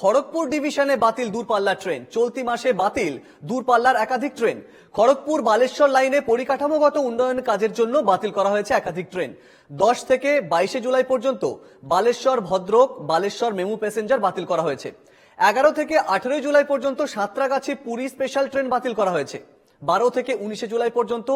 খড়গপুর ডিভিশনে বাতিল দূরপাল্লার ট্রেন। চলতি মাসে বাতিল দূরপাল্লার একাধিক ট্রেন। খড়গপুর বালেশ্বর লাইনে পরিকাঠামোগত উন্নয়ন কাজের জন্য বাতিল করা হয়েছে একাধিক ট্রেন। দশ থেকে বাইশে জুলাই পর্যন্ত বালেশ্বর ভদ্রক, বালেশ্বর মেমু প্যাসেঞ্জার বাতিল করা হয়েছে। এগারো থেকে আঠেরোই জুলাই পর্যন্ত সাঁতরাগাছি পুরী স্পেশাল ট্রেন বাতিল করা হয়েছে। বারো থেকে উনিশে জুলাই পর্যন্ত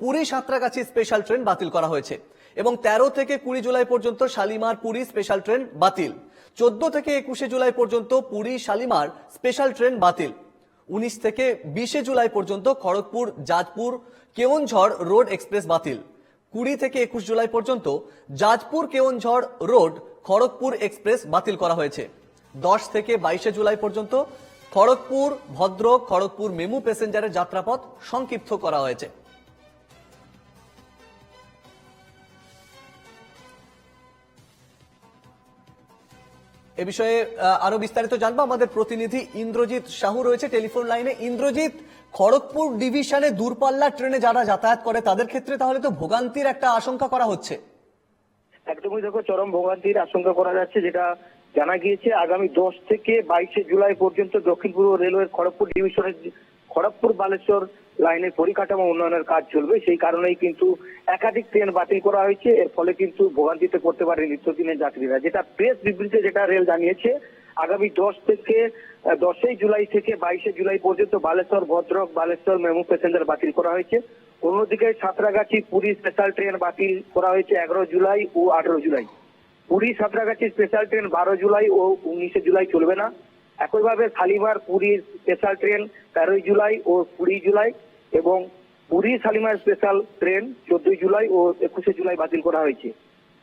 পুরী সাঁতরাগাছি স্পেশাল ট্রেন বাতিল করা হয়েছে। এবং তেরো থেকে কুড়ি জুলাই পর্যন্ত শালিমার পুরী স্পেশাল ট্রেন বাতিল। চোদ্দ থেকে একুশে জুলাই পর্যন্ত পুরী শালিমার স্পেশাল ট্রেন বাতিল। উনিশ থেকে বিশে জুলাই পর্যন্ত খড়গপুর জাজপুর কেওনঝড় রোড এক্সপ্রেস বাতিল। কুড়ি থেকে একুশ জুলাই পর্যন্ত জাজপুর কেওনঝড় রোড খড়গপুর এক্সপ্রেস বাতিল করা হয়েছে। দশ থেকে বাইশে জুলাই পর্যন্ত খড়গপুর, ভদ্রক, খড়গপুর মেমু প্যাসেঞ্জারের যাত্রাপথ সংক্ষিপ্ত করা হয়েছে। এ বিষয়ে আরও বিস্তারিত জানব। আমাদের প্রতিনিধি ইন্দ্রজিৎ সাহু রয়েছে টেলিফোন লাইনে। ইন্দ্রজিৎ, খড়গপুর ডিভিশনে দূরপাল্লার ট্রেনে যারা যাতায়াত করে, তাদের ক্ষেত্রে তাহলে তো ভোগান্তির একটা আশঙ্কা করা হচ্ছে। একদমই দেখো, চরম ভোগান্তির আশঙ্কা করা যাচ্ছে, যেটা জানা গিয়েছে, আগামী দশ থেকে বাইশে জুলাই পর্যন্ত দক্ষিণ পূর্ব রেলওয়ের খড়গপুর ডিভিশনের খড়গপুর বালেশ্বর লাইনের পরিকাঠামো উন্নয়নের কাজ চলবে। সেই কারণেই কিন্তু একাধিক ট্রেন বাতিল করা হয়েছে। এর ফলে কিন্তু ভোগান্তিতে পড়তে পারে নিত্যদিনের যাত্রীরা। যেটা প্রেস বিবৃতিতে যেটা রেল জানিয়েছে, আগামী দশ থেকে দশই জুলাই থেকে বাইশে জুলাই পর্যন্ত বালেশ্বর, ভদ্রক, বালেশ্বর, মেমু প্যাসেঞ্জার বাতিল করা হয়েছে। অন্যদিকে সাঁতরাগাছি পুরী স্পেশাল ট্রেন বাতিল করা হয়েছে এগারো জুলাই ও আঠারো জুলাই। পুরী সাঁতরাগাছি স্পেশাল ট্রেন বারো জুলাই ও উনিশে জুলাই চলবে না। একইভাবে শালিমার পুরীর স্পেশাল ট্রেন তেরোই জুলাই ও কুড়ি জুলাই এবং পুরী শালিমার স্পেশাল ট্রেন চোদ্দই জুলাই ও একুশে জুলাই বাতিল করা হয়েছে।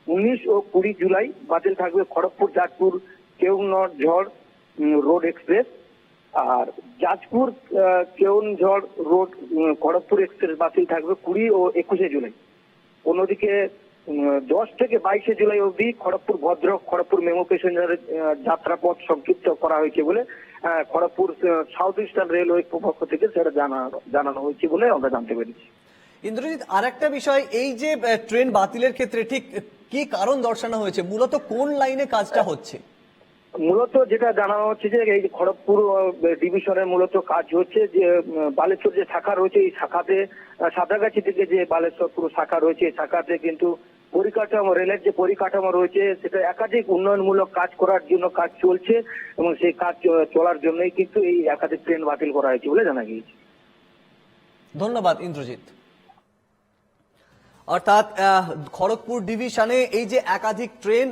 উনিশ ও কুড়ি জুলাই বাতিল থাকবে Kharagpur Jajpur Keonjhar road express আর জাজপুর আহ, কেউনঝড় রোড খড়গপুর এক্সপ্রেস বাতিল থাকবে কুড়ি ও একুশে জুলাই। অন্যদিকে দশ থেকে বাইশে জুলাই অবধি খড়গপুর ভদ্রক খড়গপুর মেমো প্যাসেঞ্জারের যাত্রাপথ সংক্ষিপ্ত করা হয়েছে বলে খড়গপুর সাউথ ইস্টার্ন রেলওয়ে পক্ষ থেকে সেটা জানা- জানানো হয়েছে বলে আমরা জানতে পেরেছি। ইন্দ্রজিৎ আর একটা বিষয় এই যে ট্রেন বাতিলের ক্ষেত্রে ঠিক কি কারণ দর্শানো হয়েছে? মূলত কোন লাইনে কাজটা হচ্ছে? মূলত যেটা জানানো হচ্ছে যে এই খড়গপুর ডিভিশনের মূলত কাজ হচ্ছে যে বালেশ্বর যে শাখা রয়েছে, এই শাখাতে সাদাগাছি থেকে যে বালেশ্বর পুরো শাখা রয়েছে, এই শাখাতে কিন্তু পরিকাঠামো, রেলের যে পরিকাঠামো রয়েছে, সেটা একাধিক উন্নয়নমূলক কাজ করার জন্য কাজ চলছে এবং সেই কাজ চলার জন্যই কিন্তু এই একাধিক ট্রেন বাতিল করা হয়েছে বলে জানা গিয়েছে। ধন্যবাদ, ইন্দ্রজিৎ। অর্থাৎ খড়গপুর ডিভিশনে এই যে একাধিক ট্রেন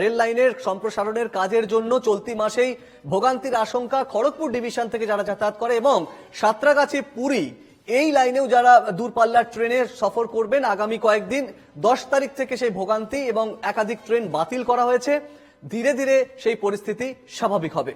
রেল লাইনের সম্প্রসারণের কাজের জন্য চলতি মাসেই ভোগান্তির আশঙ্কা খড়গপুর ডিভিশন থেকে যারা যাতায়াত করে এবং সাঁতরাগাছি পুরী, এই লাইনেও যারা দূরপাল্লার ট্রেনে সফর করবেন, আগামী কয়েকদিন, দশ তারিখ থেকে সেই ভোগান্তি এবং একাধিক ট্রেন বাতিল করা হয়েছে। ধীরে ধীরে সেই পরিস্থিতি স্বাভাবিক হবে।